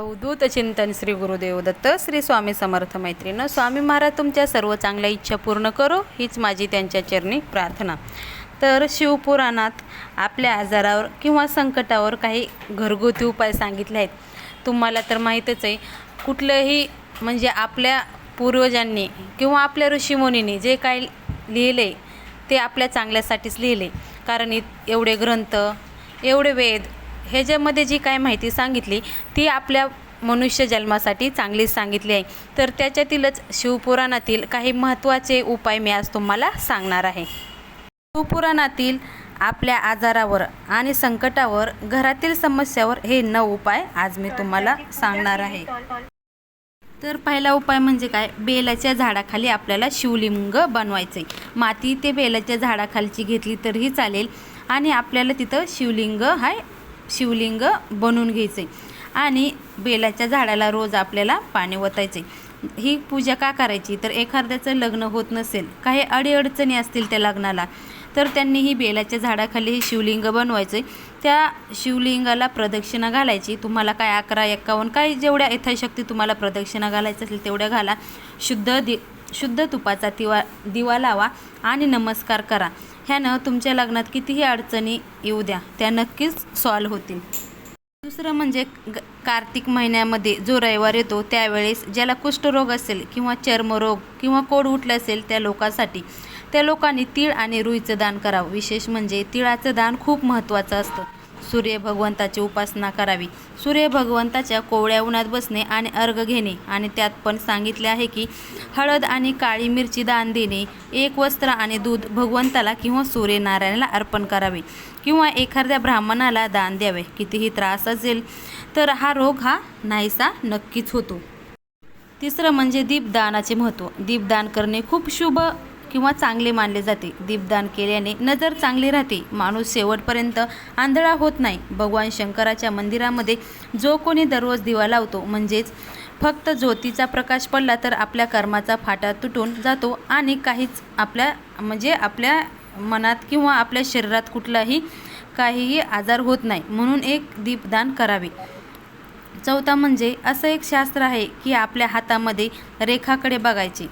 अवधूत चिंतन श्री गुरुदेव दत्त श्री स्वामी समर्थ मैत्रीनं स्वामी महाराज तुमच्या सर्व चांगल्या इच्छा पूर्ण करो हीच माझी त्यांच्या चरणी प्रार्थना. तर शिवपुराणात आपल्या आजारावर किंवा संकटावर काही घरगुती उपाय सांगितले आहेत. तुम्हाला तर माहीतच आहे कुठलंही म्हणजे आपल्या पूर्वजांनी किंवा आपल्या ऋषीमुनींनी जे काही लिहिले ते आपल्या चांगल्यासाठीच लिहिले. कारण इत एवढे ग्रंथ एवढे वेद ह्याच्यामध्ये जी काय माहिती सांगितली ती आपल्या मनुष्य जन्मासाठी चांगलीच सांगितली आहे. तर त्याच्यातीलच शिवपुराणातील काही महत्त्वाचे उपाय मी आज तुम्हाला सांगणार आहे. शिवपुराणातील आपल्या आजारावर आणि संकटावर घरातील समस्यावर हे नऊ उपाय आज मी तुम्हाला सांगणार आहे. तर पहिला उपाय म्हणजे काय? बेलाच्या झाडाखाली आपल्याला शिवलिंग बनवायचे. माती ते बेलाच्या झाडाखालची घेतली तरीही चालेल आणि आपल्याला तिथं शिवलिंग हाय शिवलिंग बनवून घ्यायचे. आणि बेलाच्या झाडाला रोज आपल्याला पाणी ओतायचे. ही पूजा का करायची? तर एखाद्याचं लग्न होत नसेल काही अडीअडचणी असतील त्या लग्नाला तर त्यांनी ही बेलाच्या झाडाखाली हे शिवलिंग बनवायचे. त्या शिवलिंगाला प्रदक्षिणा घालायची. तुम्हाला काय अकरा एक्कावन्न काय जेवढ्या यथाशक्ती तुम्हाला प्रदक्षिणा घालायचं असेल तेवढ्या घाला. शुद्ध दि शुद्ध तुपाचा दिवा दिवा लावा आणि नमस्कार करा. ह्यानं तुमच्या लग्नात कितीही अडचणी येऊ द्या त्या नक्कीच सॉल्व होतील. दुसरं म्हणजे ग कार्तिक महिन्यामध्ये जो रविवार येतो त्यावेळेस ज्याला कुष्ठरोग असेल किंवा चर्मरोग किंवा कोड उठलं असेल त्या लोकांसाठी त्या लोकांनी तीळ आणि रुईचं दान करावं. विशेष म्हणजे तिळाचं दान खूप महत्त्वाचं असतं. सूर्य भगवंताची उपासना करावी. सूर्य भगवंताच्या कोवळ्या उन्हात बसणे आणि अर्घ घेणे आणि त्यात पण सांगितले आहे की हळद आणि काळी मिरची दान देणे एक वस्त्र आणि दूध भगवंताला किंवा सूर्यनारायणाला अर्पण करावे किंवा एखाद्या ब्राह्मणाला दान द्यावे. कितीही त्रास असेल तर हा रोग हा नाहीसा नक्कीच होतो. तिसरं म्हणजे दीपदानाचे महत्त्व दीपदान करणे खूप शुभ किंवा चांगले मानले जाते. दीपदान केल्याने नजर चांगली राहते. माणूस शेवटपर्यंत आंधळा होत नाही. भगवान शंकराच्या मंदिरामध्ये जो कोणी दररोज दिवा लावतो म्हणजेच फक्त ज्योतीचा प्रकाश पडला तर आपल्या कर्माचा फाटा तुटून जातो आणि काहीच आपल्या म्हणजे आपल्या मनात किंवा आपल्या शरीरात कुठलाही काहीही आजार होत नाही. म्हणून एक दीपदान करावे. चौथा म्हणजे असं एक शास्त्र आहे की आपल्या हातामध्ये रेखाकडे बघायचे.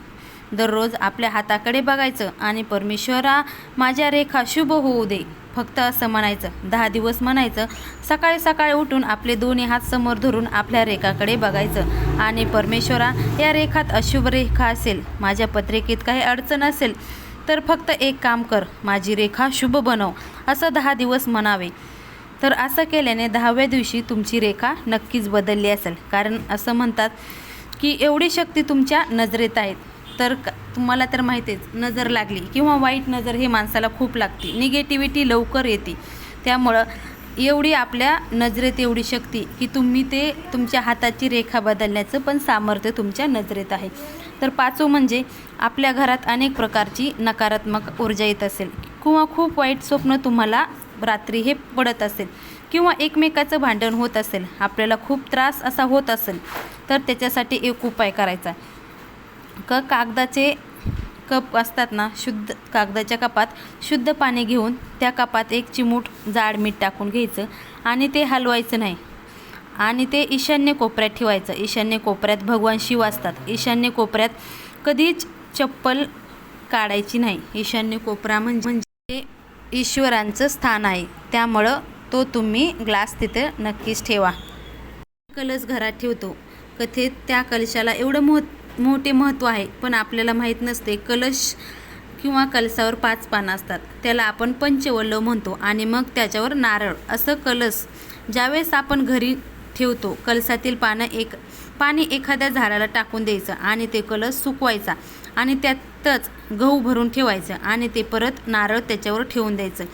दररोज आपल्या हाताकडे बघायचं आणि परमेश्वरा माझ्या रेखा शुभ होऊ दे. फक्त असं म्हणायचं. दहा दिवस म्हणायचं. सकाळी सकाळी उठून आपले दोन्ही हात समोर धरून आपल्या रेखाकडे बघायचं. आणि परमेश्वरा या रेखात अशुभ रेखा असेल माझ्या पत्रिकेत काही अडचण असेल तर फक्त एक काम कर. माझी रेखा शुभ बनव. असं दहा दिवस म्हणावे. तर असं केल्याने दहाव्या दिवशी तुमची रेखा नक्कीच बदलली असेल. कारण असं म्हणतात की एवढी शक्ती तुमच्या नजरेत आहेत. तर तुम्हाला तर माहितीच नजर लागली किंवा वाईट नजर हे माणसाला खूप लागते. निगेटिव्हिटी लवकर येते. त्यामुळं एवढी आपल्या नजरेत एवढी शक्ती की तुम्ही ते तुमच्या हाताची रेखा बदलण्याचं पण सामर्थ्य तुमच्या नजरेत आहे. तर पाचवं म्हणजे आपल्या घरात अनेक प्रकारची नकारात्मक ऊर्जा येत असेल किंवा खूप वाईट स्वप्न तुम्हाला रात्री हे पडत असेल किंवा एकमेकाचं भांडण होत असेल आपल्याला खूप त्रास असा होत असेल तर त्याच्यासाठी एक उपाय करायचा. क कागदाचे कप असतात ना शुद्ध कागदाच्या कपात शुद्ध पाणी घेऊन त्या कपात एक चिमूट जाड मीठ टाकून घ्यायचं आणि ते हलवायचं नाही. आणि ते ईशान्य कोपऱ्यात ठेवायचं. ईशान्य कोपऱ्यात भगवान शिव असतात. ईशान्य कोपऱ्यात कधीच चप्पल काढायची नाही. ईशान्य कोपरा म्हणजे म्हणजे ईश्वरांचं स्थान आहे. त्यामुळं तो तुम्ही ग्लास तिथं नक्कीच ठेवा. कलश घरात ठेवतो. कथेत त्या कलशाला एवढं महत्त्व मोठे महत्त्व आहे पण आपल्याला माहीत नसते कलश किंवा कलशावर पाच पानं असतात. त्याला आपण पंचवल्लव म्हणतो आणि मग त्याच्यावर नारळ असं कलश ज्यावेळेस आपण घरी ठेवतो कलशातील पानं एक पाणी एखाद्या झाडाला टाकून द्यायचं आणि ते कलश सुकवायचा आणि त्यातच गहू भरून ठेवायचं आणि ते परत नारळ त्याच्यावर ठेवून द्यायचं.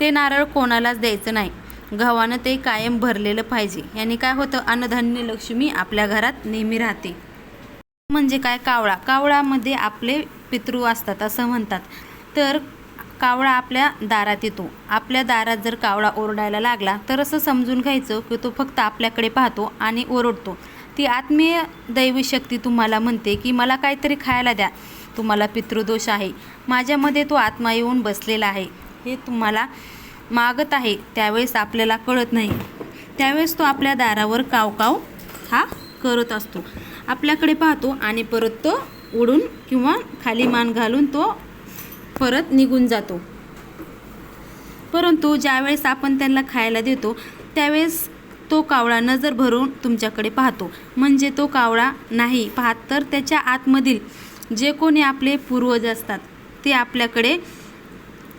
ते नारळ कोणालाच द्यायचं नाही. गव्हानं ते कायम भरलेलं पाहिजे. याने काय होतं? अन्नधान्य लक्ष्मी आपल्या घरात नेहमी राहते. म्हणजे काय? कावळा. कावळामध्ये आपले पितृ असतात असं म्हणतात. तर कावळा आपल्या दारात येतो. आपल्या दारात जर कावळा ओरडायला लागला तर असं समजून घ्यायचं की तो फक्त आपल्याकडे पाहतो आणि ओरडतो. ती आत्मीय दैवी शक्ती तुम्हाला म्हणते की मला काहीतरी खायला द्या. तुम्हाला पितृदोष आहे. माझ्यामध्ये तो आत्मा येऊन बसलेला आहे. हे तुम्हाला मागत आहे. त्यावेळेस आपल्याला कळत नाही. त्यावेळेस तो आपल्या दारावर काव काव हा करत असतो. आपल्याकडे पाहतो आणि परत तो उडून किंवा खाली मान घालून तो परत निघून जातो. परंतु ज्यावेळेस आपण त्यांना खायला देतो त्यावेळेस तो कावळा नजर भरून तुमच्याकडे पाहतो. म्हणजे तो कावळा नाही पाहत तर त्याच्या आतमधील जे कोणी आपले पूर्वज असतात ते आपल्याकडे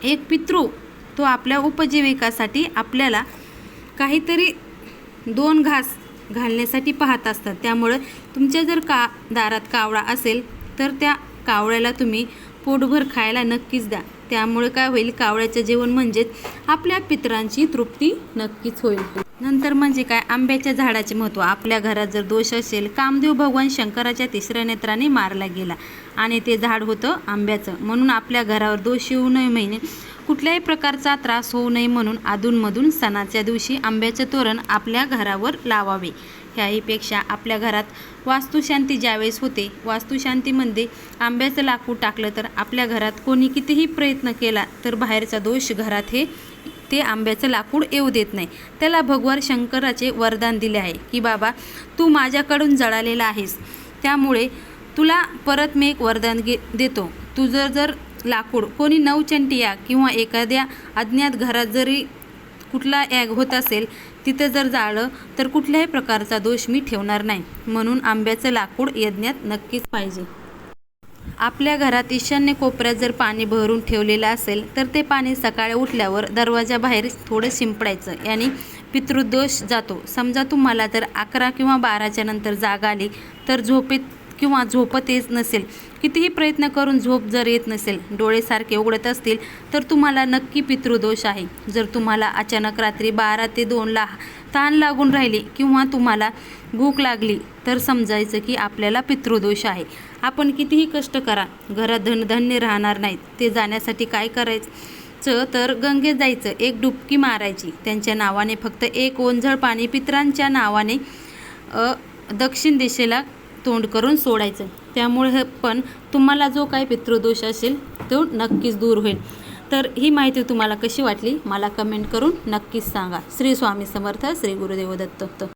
एक पितृ तो आपल्या उपजीविकासाठी आपल्याला काहीतरी दोन घास घालण्यासाठी पाहत असतात. त्यामुळं तुमच्या जर का दारात कावळा असेल तर त्या कावळ्याला तुम्ही पोटभर खायला नक्कीच द्या. त्यामुळे काय होईल? कावळ्याचं जेवण म्हणजेच आपल्या पितरांची तृप्ती नक्कीच होईल. नंतर म्हणजे काय? आंब्याच्या झाडाचे महत्त्व आपल्या घरात जर दोष असेल कामदेव भगवान शंकराच्या तिसऱ्या नेत्राने मारला गेला आणि ते झाड होतं आंब्याचं. म्हणून आपल्या घरावर दोष येऊ नये महिने कुठल्याही प्रकारचा त्रास होऊ नये म्हणून अधूनमधून सणाच्या दिवशी आंब्याचे तोरण आपल्या घरावर लावावे. ह्याहीपेक्षा आपल्या घरात वास्तुशांती ज्यावेळेस होते वास्तुशांतीमध्ये आंब्याचं लाकूड टाकलं तर आपल्या घरात कोणी कितीही प्रयत्न केला तर बाहेरचा दोष घरात हे ते आंब्याचं लाकूड येऊ देत नाही. त्याला भगवान शंकराचे वरदान दिले आहे की बाबा तू माझ्याकडून जळालेला आहेस. त्यामुळे तुला परत मी एक वरदान गे देतो. तुझं जर लाकूड कोणी नवचंटिया किंवा एखाद्या अज्ञात घरात जरी कुठला ॲग होत असेल तिथं जर जाळलं तर कुठल्याही प्रकारचा दोष मी ठेवणार नाही. म्हणून आंब्याचं लाकूड यज्ञात नक्कीच पाहिजे. आपल्या घरात ईशान्य कोपऱ्यात जर पाणी भरून ठेवलेलं असेल तर ते पाणी सकाळी उठल्यावर दरवाजाबाहेर थोडं शिंपडायचं याने पितृदोष जातो. समजा तुम्हाला जर अकरा किंवा बाराच्या नंतर जाग आली तर झोपेत किंवा झोपत येत नसेल कितीही प्रयत्न करून झोप जर येत नसेल डोळे सारखे उघडत असतील तर तुम्हाला नक्की पितृदोष आहे. जर तुम्हाला अचानक रात्री बारा ते दोनला ताण लागून राहिली किंवा तुम्हाला भूक लागली तर समजायचं की आपल्याला पितृदोष आहे. आपण कितीही कष्ट करा घरात धनधान्य राहणार नाहीत. ते जाण्यासाठी काय करायचं? तर गंगेत जायचं एक डुबकी मारायची. त्यांच्या नावाने फक्त एक ओंझळ पाणी पितरांच्या नावाने दक्षिण दिशेला तोंड करून सोडायचं. त्यामुळे हे पण तुम्हाला जो काही पितृदोष असेल तो नक्कीच दूर होईल. तर ही माहिती तुम्हाला कशी वाटली? मला कमेंट करून नक्कीच सांगा. श्री स्वामी समर्थ श्री गुरुदेव दत्त